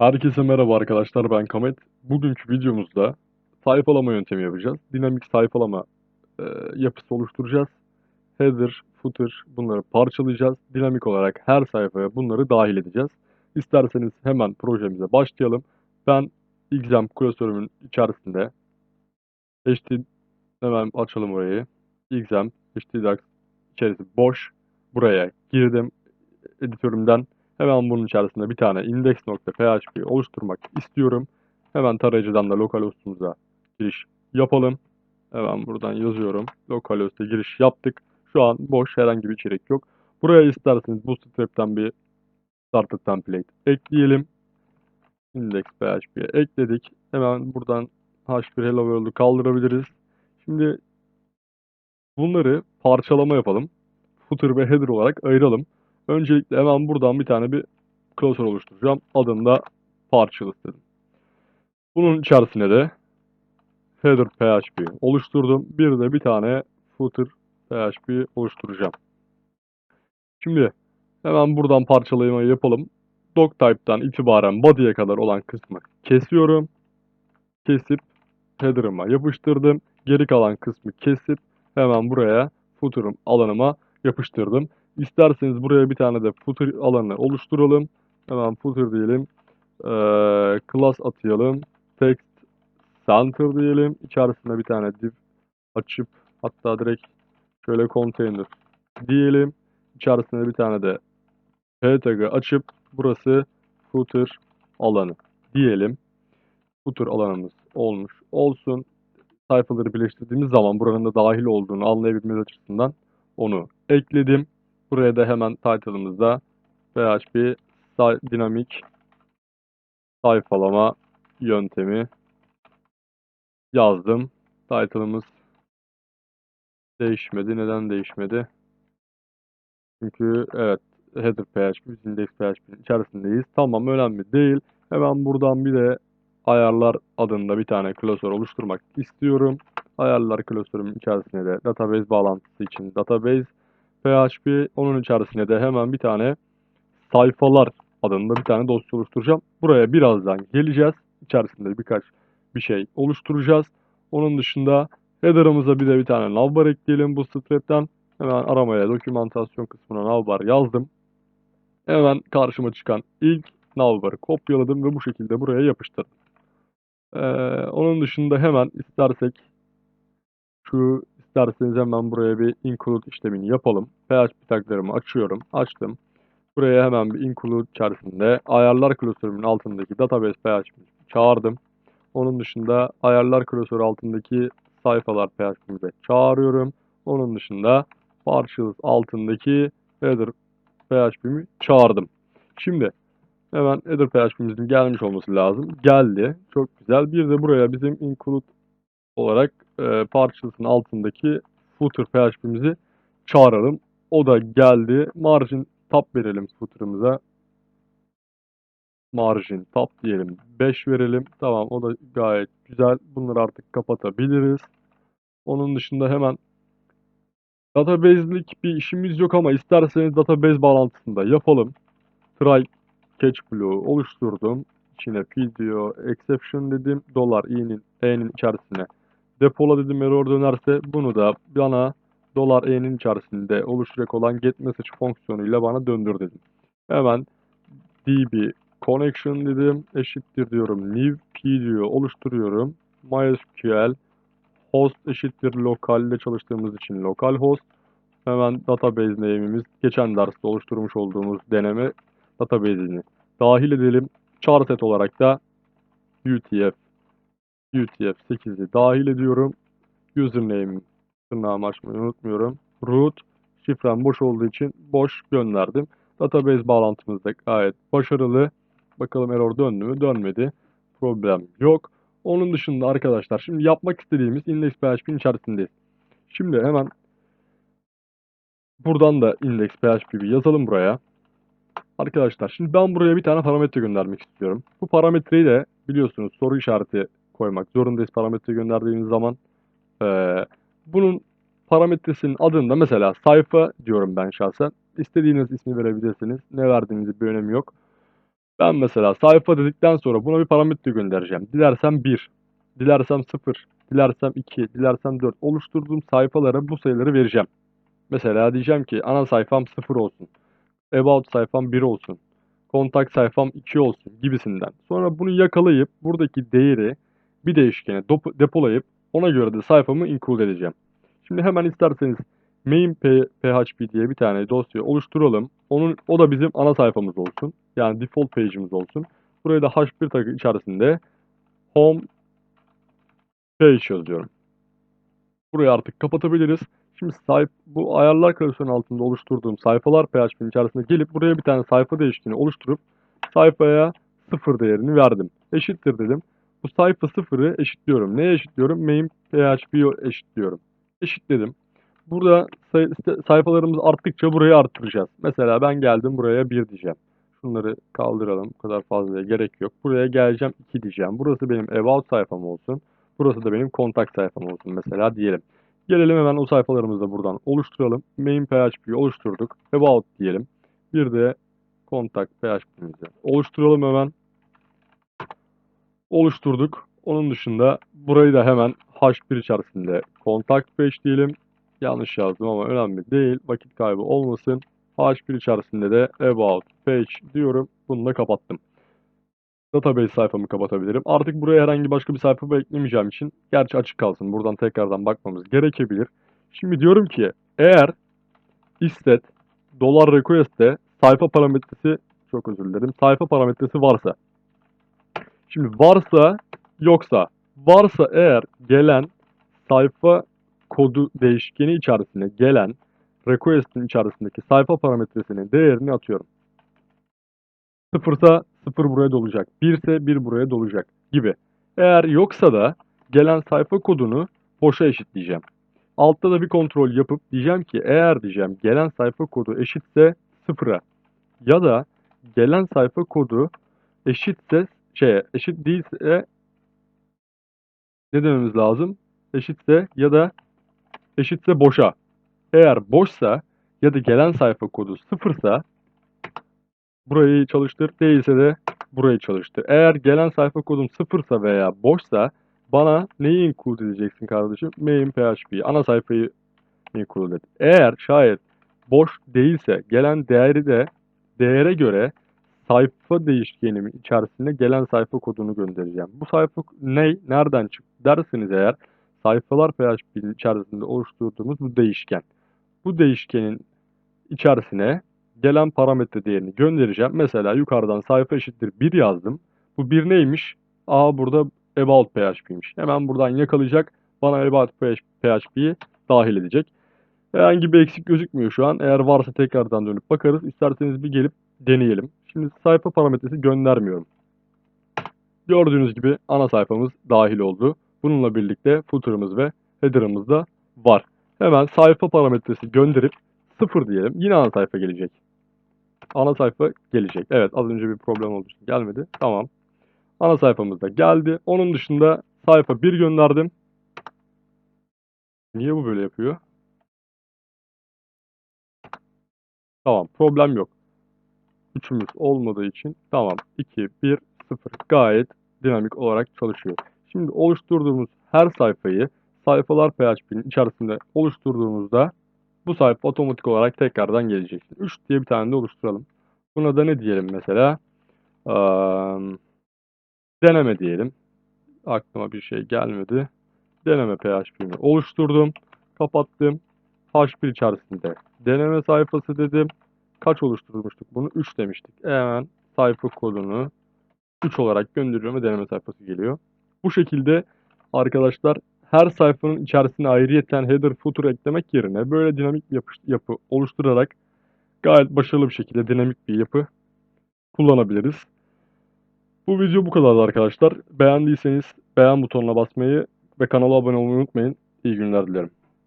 Herkese merhaba arkadaşlar ben Kamet. Bugünkü videomuzda sayfalama yöntemi yapacağız. Dinamik sayfalama e, yapısı oluşturacağız. Header, footer bunları parçalayacağız. Dinamik olarak her sayfaya bunları dahil edeceğiz. İsterseniz hemen projemize başlayalım. Ben exam klasörümün içerisinde HT hemen açalım orayı. Exam HTDocs içerisi boş. Buraya girdim editörümden. Hemen bunun içerisinde bir tane index.php oluşturmak istiyorum. Hemen tarayıcıdan da localhost'umuza giriş yapalım. Hemen buradan yazıyorum. Localhost'a giriş yaptık. Şu an boş herhangi bir içerik yok. Buraya isterseniz Bootstrap'ten bir starter template ekleyelim. Index.php'ye ekledik. Hemen buradan h1 hello world'u kaldırabiliriz. Şimdi bunları parçalama yapalım. Footer ve header olarak ayıralım. Öncelikle hemen buradan bir tane bir klasör oluşturacağım. Adını da parçalı dedim. Bunun içerisine de header php oluşturdum. Bir de bir tane footer php oluşturacağım. Şimdi hemen buradan parçalamayı yapalım. Doctype'dan itibaren body'ye kadar olan kısmı kesiyorum. Kesip header'ıma yapıştırdım. Geri kalan kısmı kesip hemen buraya footer'ım alanıma yapıştırdım. İsterseniz buraya bir tane de footer alanı oluşturalım. Hemen footer diyelim. Ee, class atayalım. Text center diyelim. İçerisinde bir tane div açıp hatta direkt şöyle container diyelim. İçerisinde bir tagı de p tag'ı açıp burası footer alanı diyelim. Footer alanımız olmuş olsun. Sayfaları birleştirdiğimiz zaman buranın da dahil olduğunu anlayabilmemiz açısından onu ekledim. Buraya da hemen title'ımızda PHP dinamik sayfalama yöntemi yazdım. Title'ımız değişmedi. Neden değişmedi? Çünkü evet header PHP, biz index PHP'nin içerisindeyiz. Tamam önemli değil. Hemen buradan bir de ayarlar adında bir tane klasör oluşturmak istiyorum. Ayarlar klasörümün içerisine de database bağlantısı için database PHP onun içerisine de hemen bir tane sayfalar adında bir tane dosya oluşturacağım. Buraya birazdan geleceğiz. İçerisinde birkaç bir şey oluşturacağız. Onun dışında header'ımıza bir de bir tane navbar ekleyelim bu strap'ten. Hemen aramaya dokümantasyon kısmına navbar yazdım. Hemen karşıma çıkan ilk navbarı kopyaladım ve bu şekilde buraya yapıştırdım. Ee, onun dışında hemen istersek şu İsterseniz hemen buraya bir include işlemini yapalım. PHP taglarımı açıyorum. Açtım. Buraya hemen bir include içerisinde ayarlar klasörümün altındaki database PHP'yi çağırdım. Onun dışında ayarlar klasörü altındaki sayfalar PHP'mi de çağırıyorum. Onun dışında partials altındaki header PHP'mi çağırdım. Şimdi hemen header PHP'mizin gelmiş olması lazım. Geldi. Çok güzel. Bir de buraya bizim include olarak e, parçasının altındaki footer PHP'mizi çağıralım. O da geldi. Margin tab verelim footer'ımıza. Margin tab diyelim. 5 verelim. Tamam o da gayet güzel. Bunları artık kapatabiliriz. Onun dışında hemen database'lik bir işimiz yok ama isterseniz database bağlantısında yapalım. Try catch blue oluşturdum. İçine video exception dedim. Dolar i'nin e'nin içerisine depola dedim error dönerse bunu da bana dolar e'nin içerisinde oluşacak olan get message fonksiyonuyla bana döndür dedim. Hemen db connection dedim eşittir diyorum new p diyor oluşturuyorum. MySQL host eşittir lokal ile çalıştığımız için lokal host. Hemen database name'imiz geçen derste oluşturmuş olduğumuz deneme database'ini dahil edelim. Char set olarak da UTF UTF-8'i dahil ediyorum. Username tırnağımı açmayı unutmuyorum. Root şifrem boş olduğu için boş gönderdim. Database bağlantımız da gayet başarılı. Bakalım error döndü mü? Dönmedi. Problem yok. Onun dışında arkadaşlar şimdi yapmak istediğimiz index.php'nin içerisindeyiz. Şimdi hemen buradan da index.php'yi yazalım buraya. Arkadaşlar şimdi ben buraya bir tane parametre göndermek istiyorum. Bu parametreyi de biliyorsunuz soru işareti koymak zorundayız parametre gönderdiğimiz zaman. Ee, bunun parametresinin adında mesela sayfa diyorum ben şahsen. İstediğiniz ismi verebilirsiniz. Ne verdiğinizin bir önemi yok. Ben mesela sayfa dedikten sonra buna bir parametre göndereceğim. Dilersem 1, dilersem 0, dilersem 2, dilersem 4 oluşturduğum sayfalara bu sayıları vereceğim. Mesela diyeceğim ki ana sayfam 0 olsun. About sayfam 1 olsun. Kontak sayfam 2 olsun gibisinden. Sonra bunu yakalayıp buradaki değeri bir değişkene depolayıp ona göre de sayfamı include edeceğim. Şimdi hemen isterseniz main php diye bir tane dosya oluşturalım. Onun o da bizim ana sayfamız olsun. Yani default page'imiz olsun. Buraya da h1 tagı içerisinde home page yazıyorum. Burayı artık kapatabiliriz. Şimdi sayf bu ayarlar klasörünün altında oluşturduğum sayfalar PHP'nin içerisine gelip buraya bir tane sayfa değişkeni oluşturup sayfaya sıfır değerini verdim. Eşittir dedim. Bu sayfa sıfırı eşitliyorum. Neye eşitliyorum? Main PHP'yi eşitliyorum. Eşitledim. Burada say- sayfalarımız arttıkça burayı arttıracağız. Mesela ben geldim buraya 1 diyeceğim. Şunları kaldıralım. Bu kadar fazlaya gerek yok. Buraya geleceğim 2 diyeceğim. Burası benim about sayfam olsun. Burası da benim kontak sayfam olsun mesela diyelim. Gelelim hemen o sayfalarımızı da buradan oluşturalım. Main PHP'yi oluşturduk. About diyelim. Bir de kontak PHP'mizi oluşturalım hemen. Oluşturduk. Onun dışında burayı da hemen H1 içerisinde contact page diyelim. Yanlış yazdım ama önemli değil. Vakit kaybı olmasın. H1 içerisinde de about page diyorum. Bunu da kapattım. Database sayfamı kapatabilirim. Artık buraya herhangi başka bir sayfa eklemeyeceğim için gerçi açık kalsın. Buradan tekrardan bakmamız gerekebilir. Şimdi diyorum ki eğer istet dolar request'te sayfa parametresi çok özür dilerim. Sayfa parametresi varsa Şimdi varsa yoksa varsa eğer gelen sayfa kodu değişkeni içerisine gelen request'in içerisindeki sayfa parametresinin değerini atıyorum. Sıfırsa sıfır buraya dolacak. Birse bir buraya dolacak gibi. Eğer yoksa da gelen sayfa kodunu boşa eşitleyeceğim. Altta da bir kontrol yapıp diyeceğim ki eğer diyeceğim gelen sayfa kodu eşitse sıfıra ya da gelen sayfa kodu eşitse şey eşit değilse ne dememiz lazım? Eşitse ya da eşitse boşa. Eğer boşsa ya da gelen sayfa kodu sıfırsa burayı çalıştır. Değilse de burayı çalıştır. Eğer gelen sayfa kodum sıfırsa veya boşsa bana neyi include edeceksin kardeşim? Main PHP. Ana sayfayı include et. Eğer şayet boş değilse gelen değeri de değere göre sayfa değişkenim içerisinde gelen sayfa kodunu göndereceğim. Bu sayfa ne, nereden çıktı derseniz eğer sayfalar PHP'nin içerisinde oluşturduğumuz bu değişken. Bu değişkenin içerisine gelen parametre değerini göndereceğim. Mesela yukarıdan sayfa eşittir 1 yazdım. Bu 1 neymiş? Aa burada about PHP'ymiş. Hemen buradan yakalayacak. Bana about PHP'yi dahil edecek. Herhangi bir eksik gözükmüyor şu an. Eğer varsa tekrardan dönüp bakarız. İsterseniz bir gelip deneyelim. Şimdi sayfa parametresi göndermiyorum. Gördüğünüz gibi ana sayfamız dahil oldu. Bununla birlikte footer'ımız ve header'ımız da var. Hemen sayfa parametresi gönderip 0 diyelim. Yine ana sayfa gelecek. Ana sayfa gelecek. Evet az önce bir problem için gelmedi. Tamam. Ana sayfamız da geldi. Onun dışında sayfa 1 gönderdim. Niye bu böyle yapıyor? Tamam problem yok. Üçümüz olmadığı için tamam 2, 1, 0 gayet dinamik olarak çalışıyor. Şimdi oluşturduğumuz her sayfayı sayfalar PHP'nin içerisinde oluşturduğumuzda bu sayfa otomatik olarak tekrardan gelecek. 3 diye bir tane de oluşturalım. Buna da ne diyelim mesela? Ee, deneme diyelim. Aklıma bir şey gelmedi. Deneme PHP'mi oluşturdum. Kapattım. H1 içerisinde deneme sayfası dedim. Kaç oluşturmuştuk bunu? 3 demiştik. Hemen sayfa kodunu 3 olarak gönderiyorum ve deneme sayfası geliyor. Bu şekilde arkadaşlar her sayfanın içerisine ayrıyeten header footer eklemek yerine böyle dinamik yapı, yapı oluşturarak gayet başarılı bir şekilde dinamik bir yapı kullanabiliriz. Bu video bu kadardı arkadaşlar. Beğendiyseniz beğen butonuna basmayı ve kanala abone olmayı unutmayın. İyi günler dilerim.